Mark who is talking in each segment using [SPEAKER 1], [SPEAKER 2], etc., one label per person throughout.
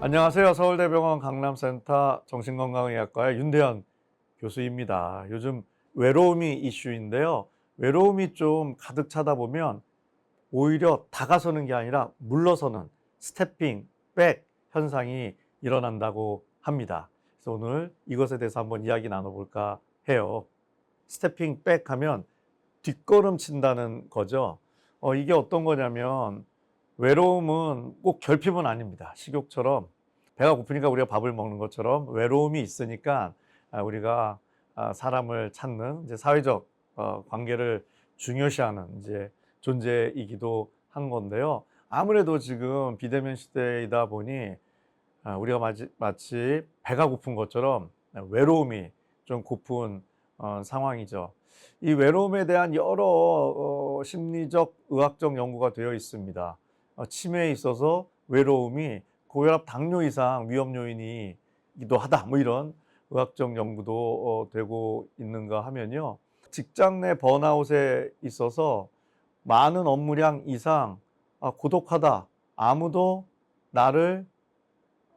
[SPEAKER 1] 안녕하세요. 서울대병원 강남센터 정신건강의학과의 윤대현 교수입니다. 요즘 외로움이 이슈인데요. 외로움이 좀 가득 차다 보면 오히려 다가서는 게 아니라 물러서는 스태핑, 백 현상이 일어난다고 합니다. 그래서 오늘 이것에 대해서 한번 이야기 나눠볼까 해요. 스태핑, 백 하면 뒷걸음 친다는 거죠. 어, 이게 어떤 거냐면 외로움은 꼭 결핍은 아닙니다. 식욕처럼 배가 고프니까 우리가 밥을 먹는 것처럼 외로움이 있으니까 아, 우리가 아, 사람을 찾는 이제 사회적 어, 관계를 중요시하는 이제 존재이기도 한 건데요. 아무래도 지금 비대면 시대이다 보니 아, 우리가 마치, 마치 배가 고픈 것처럼 외로움이 좀 고픈 어, 상황이죠. 이 외로움에 대한 여러 어, 심리적 의학적 연구가 되어 있습니다. 어, 치매에 있어서 외로움이 고혈압 당뇨 이상 위험 요인이기도 하다. 뭐 이런 의학적 연구도 어, 되고 있는가 하면요. 직장 내 번아웃에 있어서 많은 업무량 이상 아, 고독하다. 아무도 나를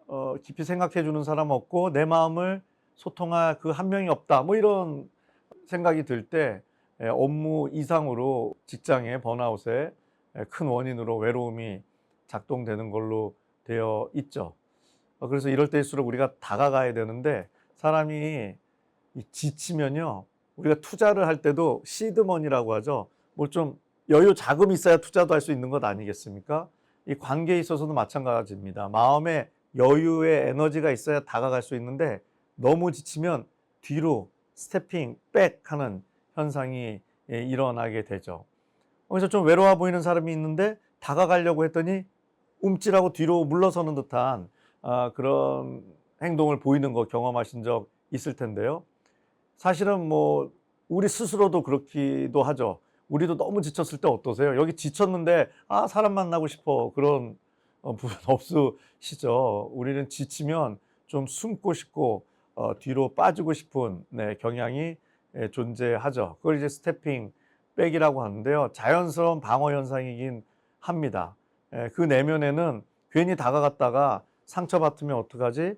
[SPEAKER 1] 어, 깊이 생각해 주는 사람 없고 내 마음을 소통할 그 한 명이 없다. 뭐 이런 생각이 들 때 업무 이상으로 직장의 번아웃의 큰 원인으로 외로움이 작동되는 걸로 되어 있죠. 어, 그래서 이럴 때일수록 우리가 다가가야 되는데 사람이 이 지치면요. 우리가 투자를 할 때도 시드머니라고 하죠. 뭘 좀 여유 자금이 있어야 투자도 할 수 있는 것 아니겠습니까? 이 관계에 있어서도 마찬가지입니다. 마음에 여유의 에너지가 있어야 다가갈 수 있는데 너무 지치면 뒤로 스태핑 백 하는 현상이 예, 일어나게 되죠. 그래서 좀 외로워 보이는 사람이 있는데 다가가려고 했더니 움찔하고 뒤로 물러서는 듯한 아, 그런 행동을 보이는 거 경험하신 적 있을 텐데요. 사실은 뭐 우리 스스로도 그렇기도 하죠. 우리도 너무 지쳤을 때 어떠세요? 여기 지쳤는데 아 사람 만나고 싶어 그런 어, 부분 없으시죠? 우리는 지치면 좀 숨고 싶고 어, 뒤로 빠지고 싶은 네, 경향이 예, 존재하죠. 그걸 이제 스태핑 백이라고 하는데요. 자연스러운 방어 현상이긴 합니다. 예, 그 내면에는 괜히 다가갔다가 상처받으면 어떡하지?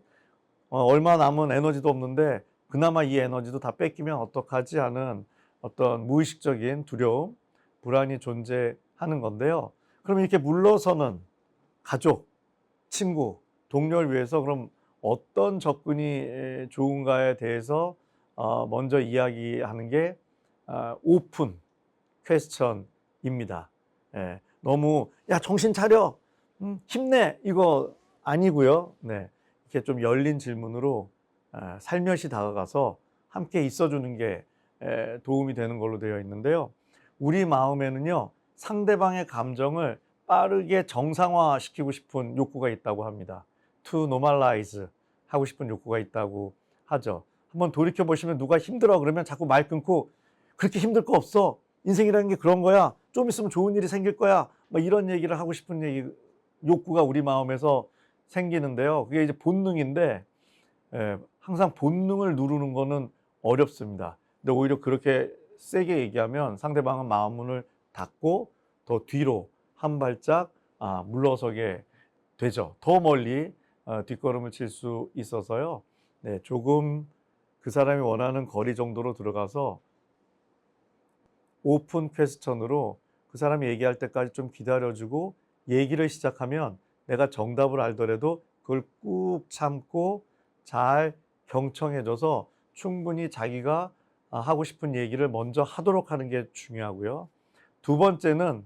[SPEAKER 1] 어, 얼마 남은 에너지도 없는데 그나마 이 에너지도 다 뺏기면 어떡하지 하는 어떤 무의식적인 두려움, 불안이 존재하는 건데요. 그럼 이렇게 물러서는 가족, 친구, 동료를 위해서 그럼 어떤 접근이 좋은가에 대해서 어, 먼저 이야기하는 게 아, 오픈 퀘스천입니다. 예, 너무 야 정신 차려, 음, 힘내 이거 아니고요. 네, 이렇게 좀 열린 질문으로 아, 살며시 다가가서 함께 있어주는 게 에, 도움이 되는 걸로 되어 있는데요. 우리 마음에는요 상대방의 감정을 빠르게 정상화 시키고 싶은 욕구가 있다고 합니다. to normalize 하고 싶은 욕구가 있다고 하죠. 한번 돌이켜 보시면 누가 힘들어 그러면 자꾸 말 끊고 그렇게 힘들 거 없어. 인생이라는 게 그런 거야. 좀 있으면 좋은 일이 생길 거야. 뭐 이런 얘기를 하고 싶은 얘기 욕구가 우리 마음에서 생기는데요. 그게 이제 본능인데 예, 항상 본능을 누르는 거는 어렵습니다. 근데 오히려 그렇게 세게 얘기하면 상대방은 마음문을 닫고 더 뒤로 한 발짝 아, 물러서게 되죠. 더 멀리 어, 뒷걸음을 칠 수 있어서요. 네, 조금 그 사람이 원하는 거리 정도로 들어가서 오픈 퀘스천으로 그 사람이 얘기할 때까지 좀 기다려주고 얘기를 시작하면 내가 정답을 알더라도 그걸 꾹 참고 잘 경청해줘서 충분히 자기가 아, 하고 싶은 얘기를 먼저 하도록 하는 게 중요하고요. 두 번째는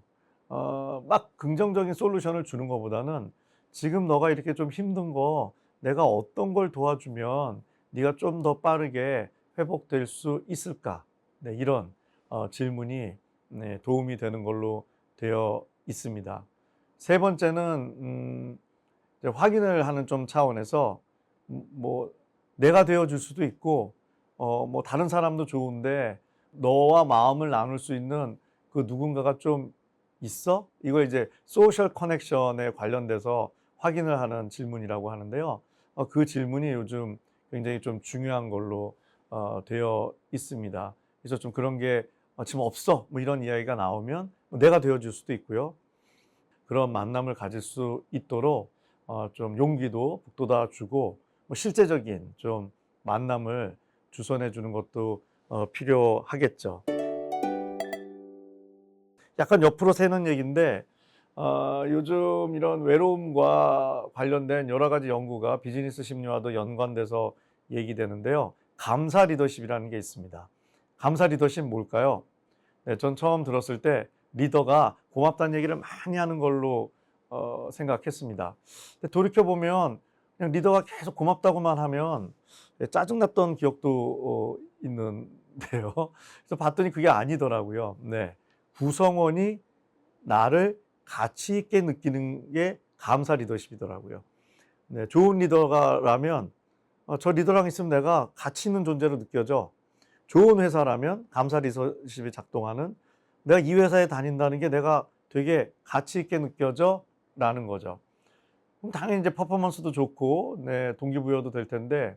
[SPEAKER 1] 어, 막 긍정적인 솔루션을 주는 것보다는 지금 너가 이렇게 좀 힘든 거 내가 어떤 걸 도와주면 네가 좀 더 빠르게 회복될 수 있을까? 네, 이런 어, 질문이 네, 도움이 되는 걸로 되어 있습니다. 세 번째는 음, 확인을 하는 좀 차원에서 음, 뭐 내가 되어 줄 수도 있고 어, 뭐 다른 사람도 좋은데 너와 마음을 나눌 수 있는 그 누군가가 좀 있어? 이거 이제 소셜 커넥션에 관련돼서 확인을 하는 질문이라고 하는데요. 어, 그 질문이 요즘 굉장히 좀 중요한 걸로 어, 되어 있습니다. 그래서 좀 그런 게 어, 지금 없어 뭐 이런 이야기가 나오면 내가 되어줄 수도 있고요. 그런 만남을 가질 수 있도록 어, 좀 용기도 북돋아 주고 뭐 실제적인 좀 만남을 주선해 주는 것도 어, 필요하겠죠. 약간 옆으로 새는 얘기인데 어, 요즘 이런 외로움과 관련된 여러 가지 연구가 비즈니스 심리와도 연관돼서 얘기되는데요. 감사 리더십이라는 게 있습니다. 감사 리더십 뭘까요? 네, 전 처음 들었을 때 리더가 고맙다는 얘기를 많이 하는 걸로 어, 생각했습니다. 돌이켜 보면 그냥 리더가 계속 고맙다고만 하면 짜증났던 기억도 어, 있는데요. 그래서 봤더니 그게 아니더라고요. 네, 구성원이 나를 가치 있게 느끼는 게 감사 리더십이더라고요. 네, 좋은 리더가라면 어, 저 리더랑 있으면 내가 가치 있는 존재로 느껴져. 좋은 회사라면 감사 리더십이 작동하는 내가 이 회사에 다닌다는 게 내가 되게 가치 있게 느껴져 라는 거죠. 그럼 당연히 이제 퍼포먼스도 좋고 네, 동기부여도 될 텐데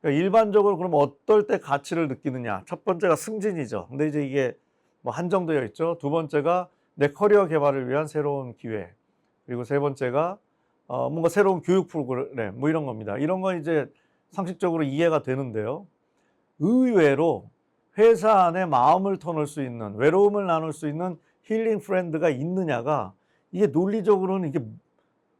[SPEAKER 1] 그러니까 일반적으로 그럼 어떨 때 가치를 느끼느냐? 첫 번째가 승진이죠. 근데 이제 이게 뭐 한정되어 있죠. 두 번째가 내 커리어 개발을 위한 새로운 기회. 그리고 세 번째가 어 뭔가 새로운 교육 프로그램 뭐 이런 겁니다. 이런 건 이제 상식적으로 이해가 되는데요. 의외로 회사 안에 마음을 터놓을 수 있는 외로움을 나눌 수 있는 힐링 프렌드가 있느냐가 이게 논리적으로는 이게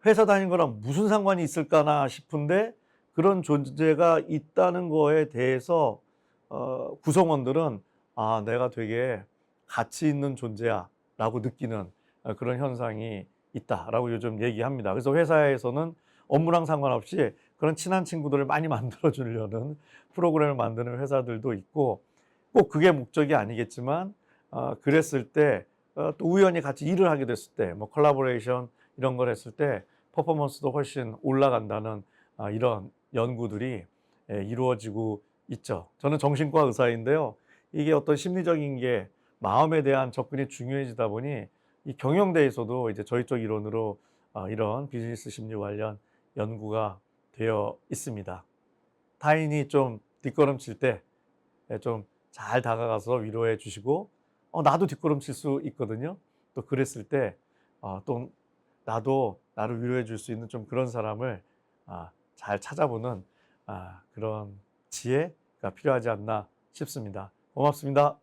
[SPEAKER 1] 회사 다닌 거랑 무슨 상관이 있을까나 싶은데 그런 존재가 있다는 거에 대해서 어, 구성원들은 아 내가 되게 가치 있는 존재야라고 느끼는 어, 그런 현상이 있다라고 요즘 얘기합니다. 그래서 회사에서는 업무랑 상관없이 그런 친한 친구들을 많이 만들어 주려는 프로그램을 만드는 회사들도 있고 꼭 그게 목적이 아니겠지만 어, 그랬을 때 어, 또 우연히 같이 일을 하게 됐을 때 뭐 콜라보레이션 이런 걸 했을 때 퍼포먼스도 훨씬 올라간다는 아, 이런 연구들이 예, 이루어지고 있죠. 저는 정신과 의사인데요. 이게 어떤 심리적인 게 마음에 대한 접근이 중요해지다 보니 이 경영대에서도 이제 저희 쪽 이론으로 아, 이런 비즈니스 심리 관련 연구가 되어 있습니다. 타인이 좀 뒷걸음칠 때 좀 잘 다가가서 위로해 주시고 어, 나도 뒷걸음칠 수 있거든요. 또 그랬을 때 어, 또 나도 나를 위로해 줄 수 있는 좀 그런 사람을 아, 잘 찾아보는 아, 그런 지혜가 필요하지 않나 싶습니다. 고맙습니다.